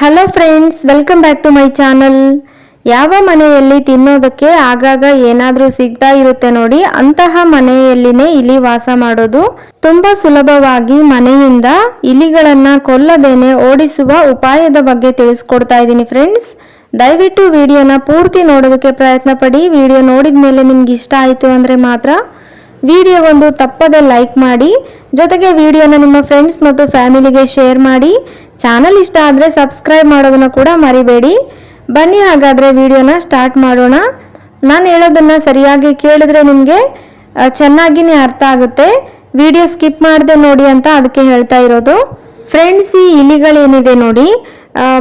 Hello friends welcome back to my channel ಯಾವ ಮನೆಯಲ್ಲಿ ತಿನ್ನೋದಕ್ಕೆ ಆಗಾಗ ಏನಾದರೂ ಸಿಗ್ತಾ ಇರುತ್ತೆ ನೋಡಿ, ಅಂತಹ ಮನೆಯಲ್ಲಿನೇ ಇಲಿ ವಾಸ ಮಾಡೋದು ತುಂಬಾ ಸುಲಭವಾಗಿ ಮನೆಯಿಂದ ಇಲಿಗಳನ್ನ ಕೊಲ್ಲದೇನೆ ಓಡಿಸುವ ಉಪಾಯದ ಬಗ್ಗೆ ತಿಳಿಸ್ಕೊಡ್ತಾ ಇದ್ದೀನಿ ಫ್ರೆಂಡ್ಸ್ ದಯವಿಟ್ಟು ವಿಡಿಯೋನ ಪೂರ್ತಿ ನೋಡೋದಕ್ಕೆ ಪ್ರಯತ್ನ ಪಡಿ ವಿಡಿಯೋ ನೋಡಿದ ಮೇಲೆ ನಿಮ್ಗೆ ಇಷ್ಟ ಆಯಿತು ಅಂದರೆ ಮಾತ್ರ ವಿಡಿಯೋಗೊಂದು ತಪ್ಪದೆ ಲೈಕ್ ಮಾಡಿ, ಜೊತೆಗೆ ವಿಡಿಯೋನ ನಿಮ್ಮ ಫ್ರೆಂಡ್ಸ್ ಮತ್ತು ಫ್ಯಾಮಿಲಿಗೆ ಶೇರ್ ಮಾಡಿ. ಚಾನಲ್ ಇಷ್ಟ ಆದರೆ ಸಬ್ಸ್ಕ್ರೈಬ್ ಮಾಡೋದನ್ನು ಕೂಡ ಮರಿಬೇಡಿ. ಬನ್ನಿ ಹಾಗಾದರೆ ವಿಡಿಯೋನ ಸ್ಟಾರ್ಟ್ ಮಾಡೋಣ. ನಾನು ಹೇಳೋದನ್ನು ಸರಿಯಾಗಿ ಕೇಳಿದ್ರೆ ನಿಮಗೆ ಚೆನ್ನಾಗಿನೇ ಅರ್ಥ ಆಗುತ್ತೆ. ವಿಡಿಯೋ ಸ್ಕಿಪ್ ಮಾಡಿದೆ ನೋಡಿ ಅಂತ ಅದಕ್ಕೆ ಹೇಳ್ತಾ ಇರೋದು. ಫ್ರೆಂಡ್ಸ್ ಈ ಇಲಿಗಳೇನಿದೆ ನೋಡಿ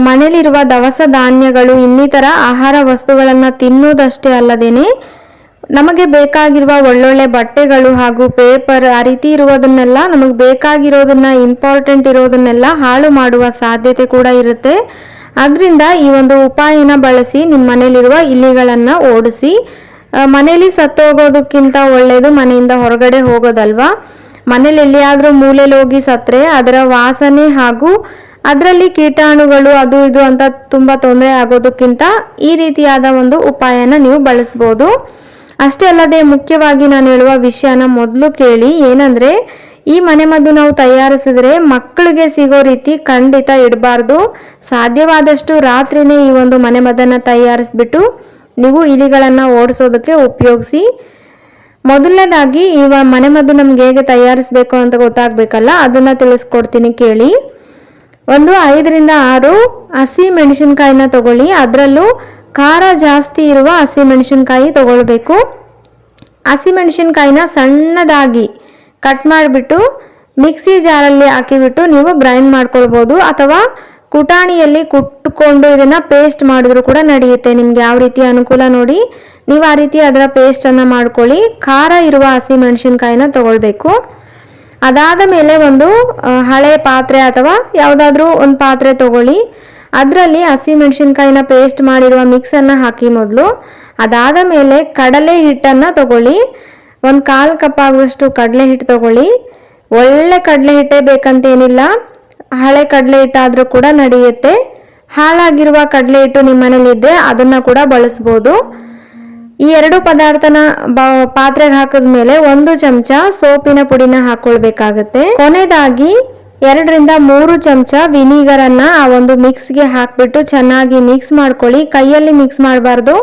ಮನೇಲಿರುವ ದವಸ ಧಾನ್ಯಗಳು ಇನ್ನಿತರ ಆಹಾರ ವಸ್ತುಗಳನ್ನು ತಿನ್ನೋದಷ್ಟೇ ಅಲ್ಲದೇನೆ ನಮಗೆ ಬೇಕಾಗಿರುವ ಒಳ್ಳೊಳ್ಳೆ ಬಟ್ಟೆಗಳು ಹಾಗೂ ಪೇಪರ್ ಆ ರೀತಿ ಇರುವುದನ್ನೆಲ್ಲ, ನಮಗೆ ಬೇಕಾಗಿರೋದನ್ನ ಇಂಪಾರ್ಟೆಂಟ್ ಇರೋದನ್ನೆಲ್ಲ ಹಾಳು ಮಾಡುವ ಸಾಧ್ಯತೆ ಕೂಡ ಇರುತ್ತೆ. ಅದರಿಂದ ಈ ಒಂದು ಉಪಾಯನ ಬಳಸಿ ನಿಮ್ಮ ಮನೇಲಿರುವ ಇಲಿಗಳನ್ನು ಓಡಿಸಿ ಮನೆಯಲ್ಲಿ ಮನೇಲಿ ಸತ್ತೋಗೋದಕ್ಕಿಂತ ಒಳ್ಳೆಯದು ಮನೆಯಿಂದ ಹೊರಗಡೆ ಹೋಗೋದಲ್ವಾ? ಮನೇಲಿ ಎಲ್ಲಿಯಾದರೂ ಮೂಲೆಯಲ್ಲಿ ಹೋಗಿ ಸತ್ರೆ, ಅದರ ವಾಸನೆ ಹಾಗೂ ಅದರಲ್ಲಿ ಕೀಟಾಣುಗಳು ಅದು ಇದು ಅಂತ ತುಂಬ ತೊಂದರೆ ಆಗೋದಕ್ಕಿಂತ ಈ ರೀತಿಯಾದ ಒಂದು ಉಪಾಯನ ನೀವು ಬಳಸ್ಬೋದು. ಅಷ್ಟೇ ಅಲ್ಲದೆ ಮುಖ್ಯವಾಗಿ ನಾನು ಹೇಳುವ ವಿಷಯನ ಮೊದಲು ಕೇಳಿ ಏನಂದ್ರೆ, ಈ ಮನೆಮದ್ದು ನಾವು ತಯಾರಿಸಿದ್ರೆ ಮಕ್ಕಳಿಗೆ ಸಿಗೋ ರೀತಿ ಖಂಡಿತ ಇಡಬಾರ್ದು. ಸಾಧ್ಯವಾದಷ್ಟು ರಾತ್ರಿನೇ ಈ ಒಂದು ಮನೆಮದ್ದನ್ನು ತಯಾರಿಸ್ಬಿಟ್ಟು ನೀವು ಇಲಿಗಳನ್ನು ಓಡಿಸೋದಕ್ಕೆ ಉಪಯೋಗಿಸಿ. ಮೊದಲನೇದಾಗಿ ಇವ ಮನೆಮದ್ದು ನಮ್ಗೆ ಹೇಗೆ ತಯಾರಿಸಬೇಕು ಅಂತ ಗೊತ್ತಾಗಬೇಕಲ್ಲ, ಅದನ್ನು ತಿಳಿಸ್ಕೊಡ್ತೀನಿ ಕೇಳಿ. ಒಂದು ಐದರಿಂದ ಆರು ಹಸಿ ಮೆಣಸಿನ್ಕಾಯಿನ ತಗೊಳ್ಳಿ, ಅದರಲ್ಲೂ ಖಾರ ಜಾಸ್ತಿ ಇರುವ ಹಸಿಮೆಣಸಿನ್ಕಾಯಿ ತಗೊಳ್ಬೇಕು. ಹಸಿಮೆಣಸಿನ್ಕಾಯಿನ ಸಣ್ಣದಾಗಿ ಕಟ್ ಮಾಡಿಬಿಟ್ಟು ಮಿಕ್ಸಿ ಜಾರಲ್ಲಿ ಹಾಕಿಬಿಟ್ಟು ನೀವು ಗ್ರೈಂಡ್ ಮಾಡ್ಕೊಳ್ಬೋದು. ಅಥವಾ ಕುಟಾಣಿಯಲ್ಲಿ ಕುಟ್ಕೊಂಡು ಇದನ್ನು ಪೇಸ್ಟ್ ಮಾಡಿದ್ರು ಕೂಡ ನಡೆಯುತ್ತೆ. ನಿಮ್ಗೆ ಯಾವ ರೀತಿ ಅನುಕೂಲ ನೋಡಿ. ನೀವು ಆ ರೀತಿ ಅದರ ಪೇಸ್ಟನ್ನು ಮಾಡ್ಕೊಳ್ಳಿ. ಖಾರ ಇರುವ ಹಸಿ ಮೆಣಸಿನ್ಕಾಯಿನ ತಗೊಳ್ಬೇಕು. ಅದಾದ ಮೇಲೆ ಒಂದು ಹಳೆ ಪಾತ್ರೆ ಅಥವಾ ಯಾವುದಾದ್ರೂ ಒಂದು ಪಾತ್ರೆ ತಗೊಳ್ಳಿ. ಅದರಲ್ಲಿ ಹಸಿ ಮೆಣಸಿನ್ಕಾಯಿನ ಪೇಸ್ಟ್ ಮಾಡಿರುವ ಮಿಕ್ಸನ್ನು ಹಾಕಿ ಮೊದಲು. ಅದಾದ ಮೇಲೆ ಕಡಲೆ ಹಿಟ್ಟನ್ನು ತಗೊಳ್ಳಿ. ಒಂದು ಕಾಲು ಕಪ್ ಆಗುವಷ್ಟು ಕಡಲೆ ಹಿಟ್ಟು ತಗೊಳ್ಳಿ. ಒಳ್ಳೆ ಕಡಲೆ ಹಿಟ್ಟೇ ಬೇಕಂತೇನಿಲ್ಲ ಹಳೆ ಕಡಲೆ ಹಿಟ್ಟಾದರೂ ಕೂಡ ನಡೆಯುತ್ತೆ. ಹಾಳಾಗಿರುವ ಕಡಲೆ ಹಿಟ್ಟು ನಿಮ್ಮನೇಲಿದ್ದೆ ಅದನ್ನು ಕೂಡ ಬಳಸ್ಬೋದು. ಈ ಎರಡು ಪದಾರ್ಥನ ಬ, ಪಾತ್ರೆಗೆ ಹಾಕಿದ್ಮೇಲೆ ಒಂದು ಚಮಚ ಸೋಪಿನ ಪುಡಿನ ಹಾಕ್ಕೊಳ್ಬೇಕಾಗತ್ತೆ ಕೊನೆಯದಾಗಿ ಎರಡರಿಂದ ಮೂರು ಚಮಚ ವಿನಿಗರನ್ನು ಆ ಒಂದು ಮಿಕ್ಸ್ಗೆ ಹಾಕಿಬಿಟ್ಟು ಚೆನ್ನಾಗಿ ಮಿಕ್ಸ್ ಮಾಡ್ಕೊಳ್ಳಿ. ಕೈಯಲ್ಲಿ ಮಿಕ್ಸ್ ಮಾಡಬಾರ್ದು.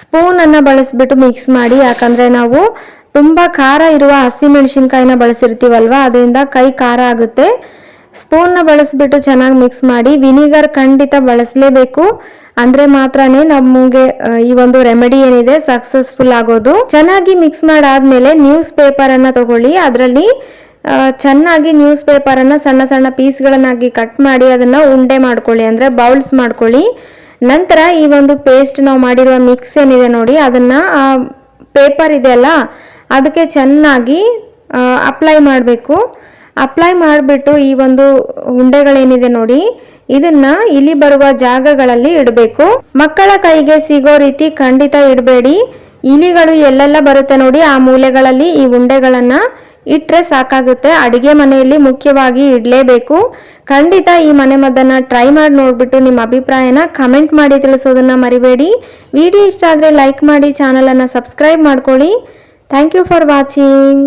ಸ್ಪೂನ್ ಬಳಸಿಬಿಟ್ಟು ಮಿಕ್ಸ್ ಮಾಡಿ. ಯಾಕಂದ್ರೆ ನಾವು ತುಂಬಾ ಖಾರ ಇರುವ ಹಸಿ ಬಳಸಿರ್ತೀವಲ್ವ ಬಳಸಿರ್ತೀವಲ್ವಾ ಅದರಿಂದ ಕೈ ಖಾರ ಆಗುತ್ತೆ. ಸ್ಪೂನ್ನ ಬಳಸಿಬಿಟ್ಟು ಚೆನ್ನಾಗಿ ಮಿಕ್ಸ್ ಮಾಡಿ. ವಿನಿಗರ್ ಖಂಡಿತ ಬಳಸಲೇಬೇಕು. ಅಂದ್ರೆ ಮಾತ್ರನೇ ನಮಗೆ ಈ ಒಂದು ರೆಮಿಡಿ ಏನಿದೆ ಸಕ್ಸಸ್ಫುಲ್ ಆಗೋದು. ಚೆನ್ನಾಗಿ ಮಿಕ್ಸ್ ಮಾಡಾದ್ಮೇಲೆ ನ್ಯೂಸ್ ಪೇಪರ್ ಅನ್ನ ತಗೊಳ್ಳಿ. ಅದರಲ್ಲಿ ಚೆನ್ನಾಗಿ ನ್ಯೂಸ್ ಪೇಪರನ್ನು ಸಣ್ಣ ಸಣ್ಣ ಪೀಸ್ಗಳನ್ನಾಗಿ ಕಟ್ ಮಾಡಿ ಅದನ್ನು ಉಂಡೆ ಮಾಡ್ಕೊಳ್ಳಿ, ಅಂದರೆ ಬೌಲ್ಸ್ ಮಾಡ್ಕೊಳ್ಳಿ. ನಂತರ ಈ ಒಂದು ಪೇಸ್ಟ್ ನಾವು ಮಾಡಿರುವ ಮಿಕ್ಸ್ ಏನಿದೆ ನೋಡಿ, ಅದನ್ನು ಪೇಪರ್ ಇದೆಯಲ್ಲ ಅದಕ್ಕೆ ಚೆನ್ನಾಗಿ ಅಪ್ಲೈ ಮಾಡಬೇಕು. ಅಪ್ಲೈ ಮಾಡಿಬಿಟ್ಟು ಈ ಒಂದು ಉಂಡೆಗಳೇನಿದೆ ನೋಡಿ, ಇದನ್ನ ಇಲಿ ಬರುವ ಜಾಗಗಳಲ್ಲಿ ಇಡಬೇಕು. ಮಕ್ಕಳ ಕೈಗೆ ಸಿಗೋ ರೀತಿ ಖಂಡಿತ ಇಡಬೇಡಿ. ಇಲಿಗಳು ಎಲ್ಲೆಲ್ಲ ಬರುತ್ತೆ ನೋಡಿ, ಆ ಮೂಲೆಗಳಲ್ಲಿ ಈ ಉಂಡೆಗಳನ್ನ ಇಟ್ರೆ ಸಾಕಾಗುತ್ತೆ. ಅಡಿಗೆ ಮನೆಯಲ್ಲಿ ಮುಖ್ಯವಾಗಿ ಇಡಲೇಬೇಕು. ಖಂಡಿತ ಈ ಮನೆ ಮದ್ದನ್ನ ಟ್ರೈ ಮಾಡಿ ನೋಡಿಬಿಟ್ಟು ನಿಮ್ಮ ಅಭಿಪ್ರಾಯನ ಕಮೆಂಟ್ ಮಾಡಿ ತಿಳಿಸೋದನ್ನ ಮರಿಬೇಡಿ. ವಿಡಿಯೋ ಇಷ್ಟ ಆದರೆ ಲೈಕ್ ಮಾಡಿ ಚಾನಲನ್ನು ಸಬ್ಸ್ಕ್ರೈಬ್ ಮಾಡ್ಕೊಳ್ಳಿ. Thank you for watching